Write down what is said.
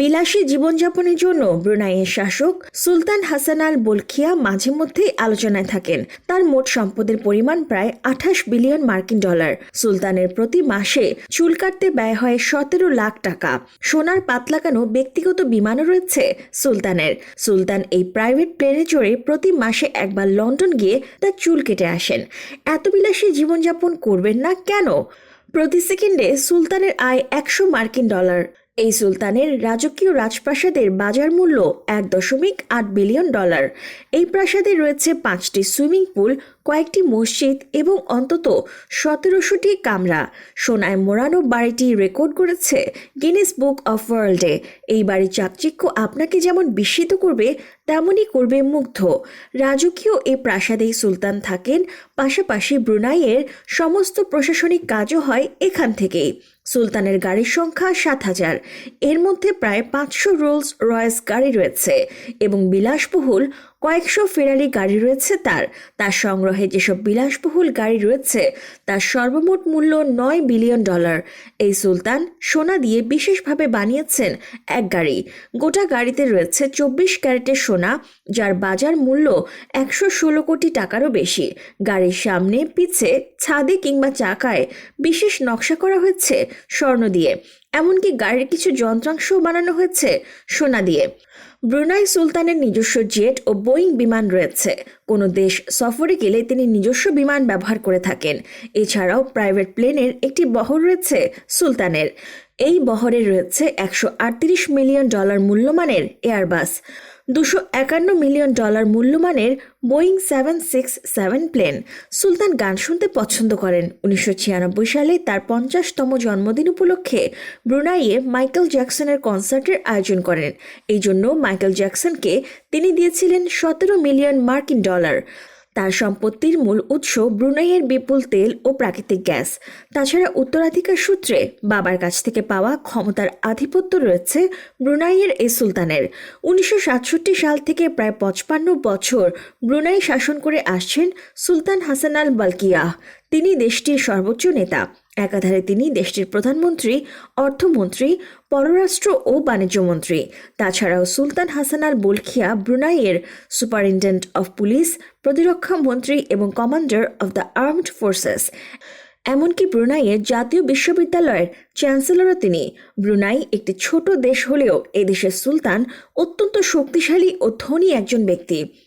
বিলাসী জীবনযাপনের জন্য ব্রুনাইয়ের শাসক সুলতান হাসান আল বলখিয়া মাঝে মধ্যেই আলোচনায় থাকেন। তার মোট সম্পদের পরিমাণ প্রায় আঠাশ বিলিয়ন মার্কিন ডলার। সুলতানের প্রতি মাসে চুল কাটতে ব্যয় হয় সতেরো লাখ টাকা। সোনার পাত লাগানো ব্যক্তিগত বিমানও রয়েছে সুলতানের। সুলতান এই প্রাইভেট প্লেনে চড়ে প্রতি মাসে একবার লন্ডন গিয়ে তার চুল কেটে আসেন। এত বিলাসী জীবনযাপন করবেন না কেন? প্রতি সেকেন্ডে সুলতানের আয় একশো মার্কিন ডলার। এই সুলতানের রাজকীয় রাজপ্রাসাদের বাজার মূল্য এক দশমিক আট বিলিয়ন ডলার। এই প্রাসাদে রয়েছে পাঁচটি সুইমিং পুল কয়েকটি মসজিদ এবং অন্তত সতেরোশোটি কামরা। সোনায় মোড়ানো বাড়িটি রেকর্ড করেছে গিনেস বুক অফ ওয়ার্ল্ডে। এই বাড়ির চাকচিক্য আপনাকে যেমন বিস্মিত করবে, তেমনই করবে মুগ্ধ। রাজকীয় এ প্রাসাদেই সুলতান থাকেন, পাশাপাশি ব্রুনাইয়ের সমস্ত প্রশাসনিক কাজও হয় এখান থেকেই। সুলতানের গাড়ির সংখ্যা সাত হাজার। এর মধ্যে প্রায় পাঁচশো রোলস রয়েস গাড়ি রয়েছে এবং বিলাসবহুল কয়েকশো ফেরারি গাড়ি রয়েছে তার। তার সংগ্রহে যেসব বিলাসবহুল গাড়ি রয়েছে, তার সর্বমোট মূল্য নয় বিলিয়ন ডলার। এই সুলতান সোনা দিয়ে বিশেষভাবে বানিয়েছেন এক গাড়ি। গোটা গাড়িতে রয়েছে চব্বিশ ক্যারেটের সোনা, যার বাজার মূল্য একশো ষোলো কোটি টাকারও বেশি। গাড়ির সামনে, পিছে, ছাদে কিংবা চাকায় বিশেষ নকশা করা হয়েছে স্বর্ণ দিয়ে। এমনকি গাড়ির কিছু যন্ত্রাংশও বানানো হয়েছে সোনা দিয়ে। ব্রুনাই সুলতানের নিজস্ব জেট ও বোয়িং বিমান রয়েছে। কোনো দেশ সফরে গেলে তিনি নিজস্ব বিমান ব্যবহার করে থাকেন। এছাড়াও প্রাইভেট প্লেনের একটি বহর রয়েছে সুলতানের। এই বহরে রয়েছে একশো আটত্রিশ মিলিয়ন ডলার মূল্যমানের এয়ারবাস, দুশো একান্ন million dollar মূল্যমানের Boeing seven six seven plane. সুলতান গান শুনতে পছন্দ করেন। উনিশশো ছিয়ানব্বই সালে তার পঞ্চাশতম জন্মদিন উপলক্ষে ব্রুনাইয়ে মাইকেল জ্যাকসনের কনসার্টের আয়োজন করেন। এই জন্য মাইকেল জ্যাকসনকে তিনি দিয়েছিলেন সতেরো মিলিয়ন মার্কিন ডলার। তার সম্পত্তির মূল উৎস ব্রুনাইয়ের বিপুল তেল ও প্রাকৃতিক গ্যাস। তাছাড়া উত্তরাধিকার সূত্রে বাবার কাছ থেকে পাওয়া ক্ষমতার আধিপত্য রয়েছে ব্রুনাইয়ের এই সুলতানের। উনিশশো সাতষট্টি সাল থেকে প্রায় পঁচপান্ন বছর ব্রুনাই শাসন করে আসছেন সুলতান হাসান আল বালকিয়াহ তিনি দেশটির সর্বোচ্চ নেতা। একাধারে তিনি দেশটির প্রধানমন্ত্রী, অর্থমন্ত্রী, পররাষ্ট্র ও বাণিজ্য মন্ত্রী। তাছাড়াও সুলতান হাসান আল বুলখিয়া ব্রুনাইয়ের সুপারিনটেন্ডেন্ট অফ পুলিশ, প্রতিরক্ষা মন্ত্রী এবং commander of the armed forces. এমনকি ব্রুনাইয়ের জাতীয় বিশ্ববিদ্যালয়ের চ্যান্সেলরও তিনি। ব্রুনাই একটি ছোট দেশ হলেও এদেশের সুলতান অত্যন্ত শক্তিশালী ও ধনী একজন ব্যক্তি।